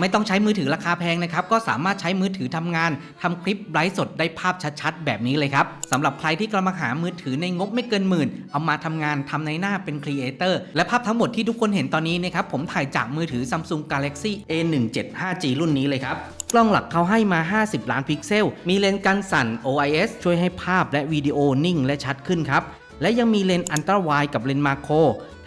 ไม่ต้องใช้มือถือราคาแพงนะครับ ก็สามารถใช้มือถือทำงานทำคลิปไลฟ์สดได้ภาพชัดๆ แบบนี้เลยครับสำหรับใครที่กำลังหามือถือในงบไม่เกินหมื่น เอามาทำงานทำในหน้าเป็นครีเอเตอร์และภาพทั้งหมดที่ทุกคนเห็นตอนนี้นะครับผมถ่ายจากมือถือ Samsung Galaxy A175G รุ่นนี้เลยครับกล้องหลักเขาให้มา 50 ล้านพิกเซล มีเลนส์กันสั่น OIS ช่วยให้ภาพและวิดีโอนิ่งและชัดขึ้นครับ และยังมีเลนส์อันตราไวด์กับเลนส์มาโคร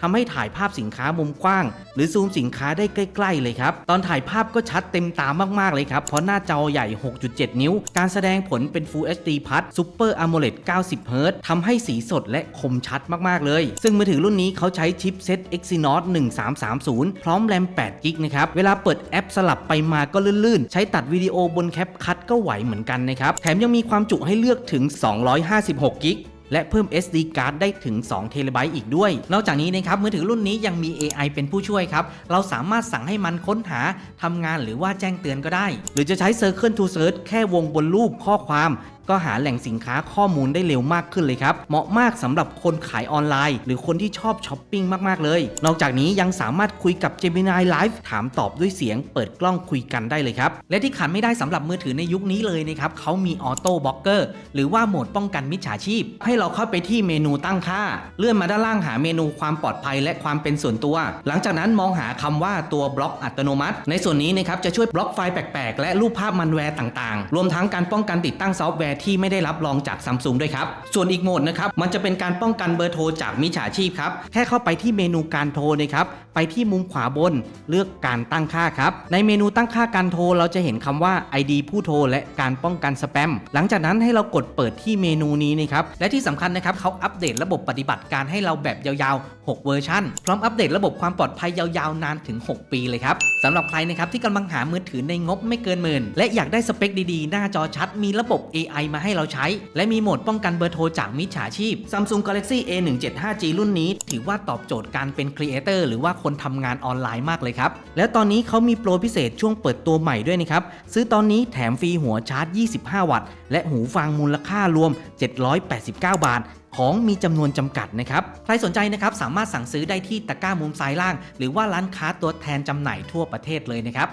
ทำให้ถ่ายภาพสินค้ามุมกว้าง หรือซูมสินค้าได้ใกล้ ๆ เลยครับ ตอนถ่ายภาพก็ชัดเต็มตามากๆเลยครับ เพราะหน้าจอใหญ่ 6.7 นิ้ว การแสดงผลเป็น Full HD Plus Super AMOLED 90 Hz ทำให้สีสดและคมชัดมากๆเลย ซึ่งมือถือรุ่นนี้เขาใช้ชิปเซ็ต Exynos 1330 พร้อมแรม8 g b นะครับ เวลาเปิดแอปสลับไปมาก็ลื่นๆ ใช้ตัดวิดีโอบนแคปคัทก็ไหวเหมือนกันนะครับ แถมยังมีความจุให้เลือกถึง 256 g b และเพิ่ม SD card ได้ถึง2เทราไบต์อีกด้วย นอกจากนี้นะครับมือถือรุ่นนี้ยังมี AI เป็นผู้ช่วยครับ เราสามารถสั่งให้มันค้นหาทำงานหรือว่าแจ้งเตือนก็ได้ หรือจะใช้ Circle to Search แค่วงบนรูปข้อความก็หาแหล่งสินค้าข้อมูลได้เร็วมากขึ้นเลยครับ เหมาะมากสำหรับคนขายออนไลน์ หรือคนที่ชอบช้อปปิ้งมาก ๆ เลย นอกจากนี้ยังสามารถคุยกับ Gemini Live ถามตอบด้วยเสียง เปิดกล้องคุยกันได้เลยครับ และที่ขาดไม่ได้สำหรับมือถือในยุคนี้เลยนะครับเขามีออโต้บล็อกเกอร์หรือว่าโหมดป้องกันมิจฉาชีพ ให้เราเข้าไปที่เมนูตั้งค่า เลื่อนมาด้านล่างหาเมนูความปลอดภัยและความเป็นส่วนตัว หลังจากนั้นมองหาคำว่าตัวบล็อกอัตโนมัติ ในส่วนนี้นะครับจะช่วยบล็อกไฟล์แปลกๆและรูปภาพมันแวร์ต่างๆ รวมทั้งการป้องกันติดตั้งซอฟต์แวร์ที่ไม่ได้รับรองจากซัมซุงด้วยครับ ส่วนอีกโหมดนะครับ มันจะเป็นการป้องกันเบอร์โทรจากมิจฉาชีพครับ แค่เข้าไปที่เมนูการโทรนะครับไปที่มุมขวาบนเลือกการตั้งค่าครับ ในเมนูตั้งค่าการโทรเราจะเห็นคำว่า ID ผู้โทรและการป้องกันสแปม หลังจากนั้นให้เรากดเปิดที่เมนูนี้นะครับ และที่สำคัญนะครับเขาอัปเดตระบบปฏิบัติการให้เราแบบยาวๆ 6 เวอร์ชันพร้อมอัปเดตระบบความปลอดภัยยาวๆ นานถึง 6 ปีเลยครับสำหรับใครนะครับที่กำลังหามือถือในงบไม่เกินหมื่น และอยากได้สเปคดีๆ หน้าจอชัด มีระบบ AI มาให้เราใช้ และมีโหมดป้องกันเบอร์โทรจากมิจฉาชีพ Samsung Galaxy A175G รุ่นนี้ ถือว่าตอบโจทย์การเป็นครีเอเตอร์หรือว่าคนทำงานออนไลน์มากเลยครับ แล้วตอนนี้เขามีโปรพิเศษช่วงเปิดตัวใหม่ด้วยนะครับ ซื้อตอนนี้แถมฟรีหัวชาร์จ 25 วัตต์ และหูฟังมูลค่ารวม 789 บาทของมีจำนวนจำกัดนะครับ ใครสนใจนะครับสามารถสั่งซื้อได้ที่ตะกร้ามุมซ้ายล่าง หรือว่าร้านค้าตัวแทนจำหน่ายทั่วประเทศเลยนะครับ